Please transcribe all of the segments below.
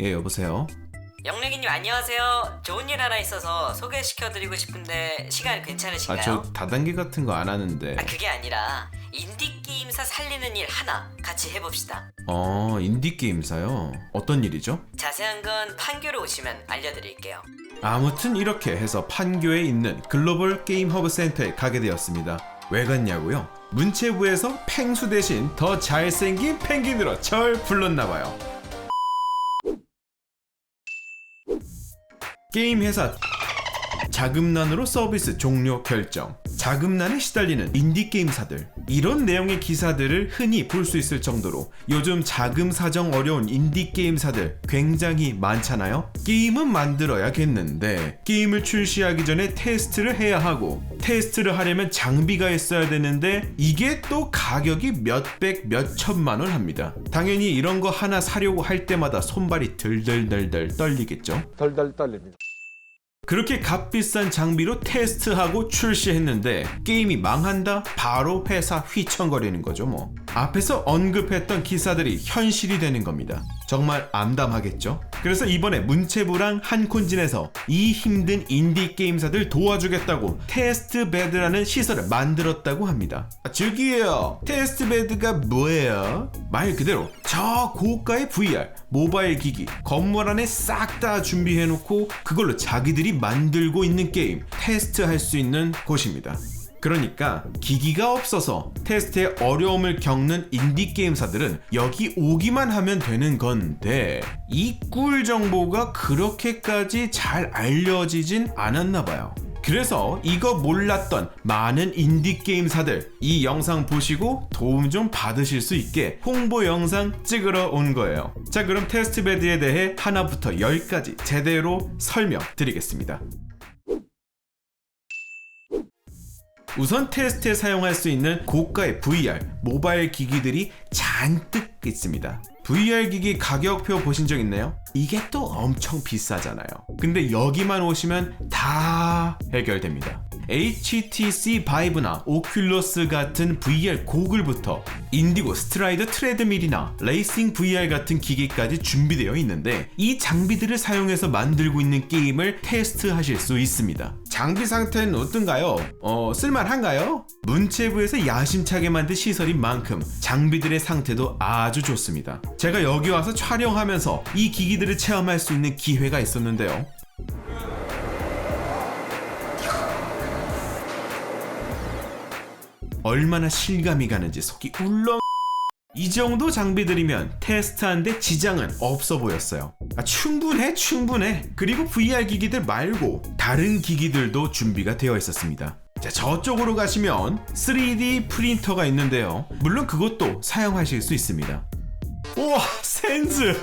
예 여보세요. 영래기님 안녕하세요. 좋은 일 하나 있어서 소개시켜드리고 싶은데 시간 괜찮으신가요? 아 저 다단계 같은 거 안 하는데. 아, 그게 아니라 인디 게임사 살리는 일 하나 같이 해봅시다. 어 인디 게임사요. 어떤 일이죠? 자세한 건 판교로 오시면 알려드릴게요. 아무튼 이렇게 해서 판교에 있는 글로벌 게임 허브 센터에 가게 되었습니다. 왜 갔냐고요? 문체부에서 펭수 대신 더 잘생긴 펭귄으로 절 불렀나봐요. 게임 회사 자금난으로 서비스 종료 결정. 자금난에 시달리는 인디 게임사들. 이런 내용의 기사들을 흔히 볼 수 있을 정도로 요즘 자금 사정 어려운 인디 게임사들 굉장히 많잖아요. 게임은 만들어야겠는데 게임을 출시하기 전에 테스트를 해야 하고 테스트를 하려면 장비가 있어야 되는데 이게 또 가격이 몇백 몇천만 원 합니다. 당연히 이런 거 하나 사려고 할 때마다 손발이 들들들들 떨리겠죠. 덜덜 떨립니다. 그렇게 값비싼 장비로 테스트하고 출시했는데 게임이 망한다? 바로 회사 휘청거리는 거죠 뭐. 앞에서 언급했던 기사들이 현실이 되는 겁니다. 정말 암담하겠죠? 그래서 이번에 문체부랑 한콘진에서 이 힘든 인디 게임사들 도와주겠다고 테스트 베드라는 시설을 만들었다고 합니다. 아, 저기요, 테스트 베드가 뭐예요? 말 그대로 저 고가의 VR, 모바일 기기, 건물 안에 싹 다 준비해놓고 그걸로 자기들이 만들고 있는 게임 테스트할 수 있는 곳입니다. 그러니까 기기가 없어서 테스트에 어려움을 겪는 인디 게임사들은 여기 오기만 하면 되는 건데 이 꿀 정보가 그렇게까지 잘 알려지진 않았나 봐요. 그래서 이거 몰랐던 많은 인디 게임사들 이 영상 보시고 도움 좀 받으실 수 있게 홍보 영상 찍으러 온 거예요. 자, 그럼 테스트베드에 대해 하나부터 열까지 제대로 설명 드리겠습니다. 우선 테스트에 사용할 수 있는 고가의 VR 모바일 기기들이 잔뜩 있습니다. VR 기기 가격표 보신 적 있나요? 이게 또 엄청 비싸잖아요. 근데 여기만 오시면 다 해결됩니다. HTC 바이브나 오큘러스 같은 VR 고글부터 인디고 스트라이드 트레드밀이나 레이싱 VR 같은 기기까지 준비되어 있는데 이 장비들을 사용해서 만들고 있는 게임을 테스트하실 수 있습니다. 장비 상태는 어떤가요? 어, 쓸만한가요? 문체부에서 야심차게 만든 시설인 만큼 장비들의 상태도 아주 좋습니다. 제가 여기 와서 촬영하면서 이 기기들을 체험할 수 있는 기회가 있었는데요. 얼마나 실감이 가는지 속이 울렁 이 정도 장비들이면 테스트하는데 지장은 없어 보였어요. 아, 충분해, 충분해. 그리고 VR 기기들 말고 다른 기기들도 준비가 되어 있었습니다. 자, 저쪽으로 가시면 3D 프린터가 있는데요. 물론 그것도 사용하실 수 있습니다. 우와, 센즈!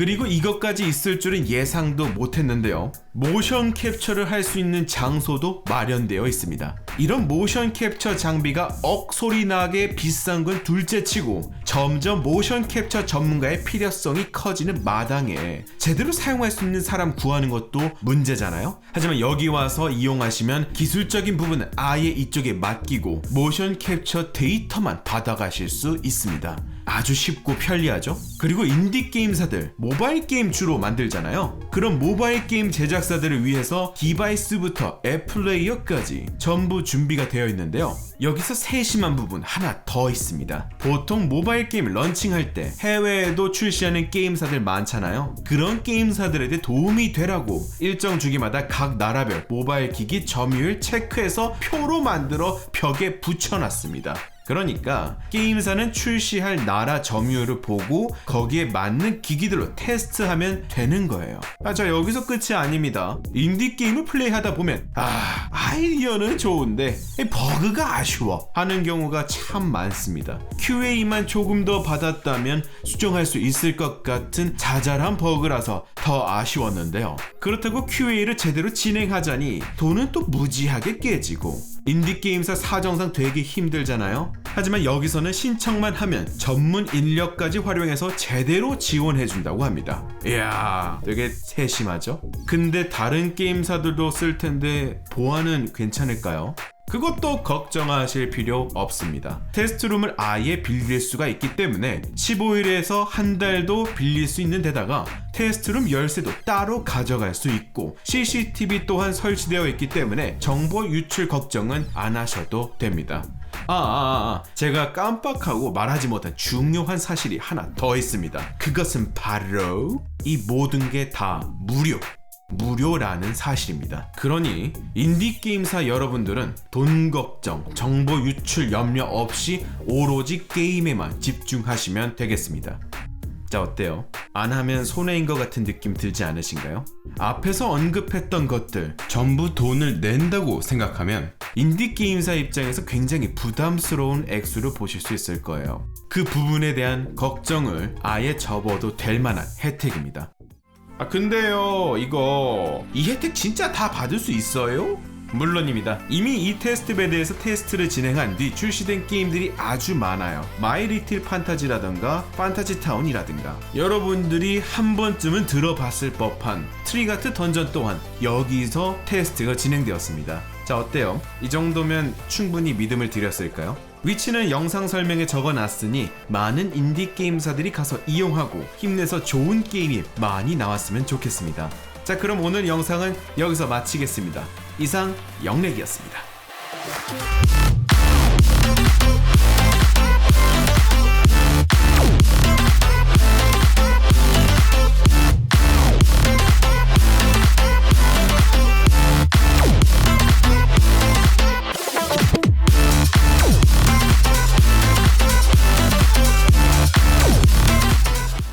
그리고 이것까지 있을 줄은 예상도 못했는데요. 모션 캡처를 할 수 있는 장소도 마련되어 있습니다. 이런 모션 캡처 장비가 억소리 나게 비싼 건 둘째 치고 점점 모션 캡처 전문가의 필요성이 커지는 마당에 제대로 사용할 수 있는 사람 구하는 것도 문제잖아요. 하지만 여기 와서 이용하시면 기술적인 부분은 아예 이쪽에 맡기고 모션 캡처 데이터만 받아가실 수 있습니다. 아주 쉽고 편리하죠? 그리고 인디 게임사들 모바일 게임 주로 만들잖아요. 그런 모바일 게임 제작사들을 위해서 디바이스부터 앱 플레이어까지 전부 준비가 되어 있는데요. 여기서 세심한 부분 하나 더 있습니다. 보통 모바일 게임 런칭할 때 해외에도 출시하는 게임사들 많잖아요. 그런 게임사들에게 도움이 되라고 일정 주기마다 각 나라별 모바일 기기 점유율 체크해서 표로 만들어 벽에 붙여놨습니다. 그러니까 게임사는 출시할 나라 점유율을 보고 거기에 맞는 기기들로 테스트하면 되는 거예요. 아, 자 여기서 끝이 아닙니다. 인디 게임을 플레이하다 보면 아 아이디어는 좋은데 이 버그가 아쉬워 하는 경우가 참 많습니다. QA만 조금 더 받았다면 수정할 수 있을 것 같은 자잘한 버그라서 더 아쉬웠는데요. 그렇다고 QA를 제대로 진행하자니 돈은 또 무지하게 깨지고 인디게임사 사정상 되게 힘들잖아요. 하지만 여기서는 신청만 하면 전문 인력까지 활용해서 제대로 지원해준다고 합니다. 이야, 되게 세심하죠? 근데 다른 게임사들도 쓸 텐데 보안은 괜찮을까요? 그것도 걱정하실 필요 없습니다. 테스트룸을 아예 빌릴 수가 있기 때문에 15일에서 한 달도 빌릴 수 있는 데다가 테스트룸 열쇠도 따로 가져갈 수 있고 CCTV 또한 설치되어 있기 때문에 정보 유출 걱정은 안 하셔도 됩니다. 아, 아, 아, 제가 깜빡하고 말하지 못한 중요한 사실이 하나 더 있습니다. 그것은 바로 이 모든 게 다 무료. 무료라는 사실입니다. 그러니 인디게임사 여러분들은 돈 걱정, 정보 유출 염려 없이 오로지 게임에만 집중하시면 되겠습니다. 자, 어때요? 안 하면 손해인 것 같은 느낌 들지 않으신가요? 앞에서 언급했던 것들 전부 돈을 낸다고 생각하면 인디게임사 입장에서 굉장히 부담스러운 액수를 보실 수 있을 거예요. 그 부분에 대한 걱정을 아예 접어도 될 만한 혜택입니다. 아 근데요 이거 이 혜택 진짜 다 받을 수 있어요? 물론입니다. 이미 이 테스트 베드에서 테스트를 진행한 뒤 출시된 게임들이 아주 많아요. 마이 리틀 판타지라던가 판타지 타운이라든가 여러분들이 한 번쯤은 들어봤을 법한 트리가트 던전 또한 여기서 테스트가 진행되었습니다. 자 어때요? 이 정도면 충분히 믿음을 드렸을까요? 위치는 영상 설명에 적어놨으니 많은 인디 게임사들이 가서 이용하고 힘내서 좋은 게임이 많이 나왔으면 좋겠습니다. 자 그럼 오늘 영상은 여기서 마치겠습니다. 이상 영렉이었습니다.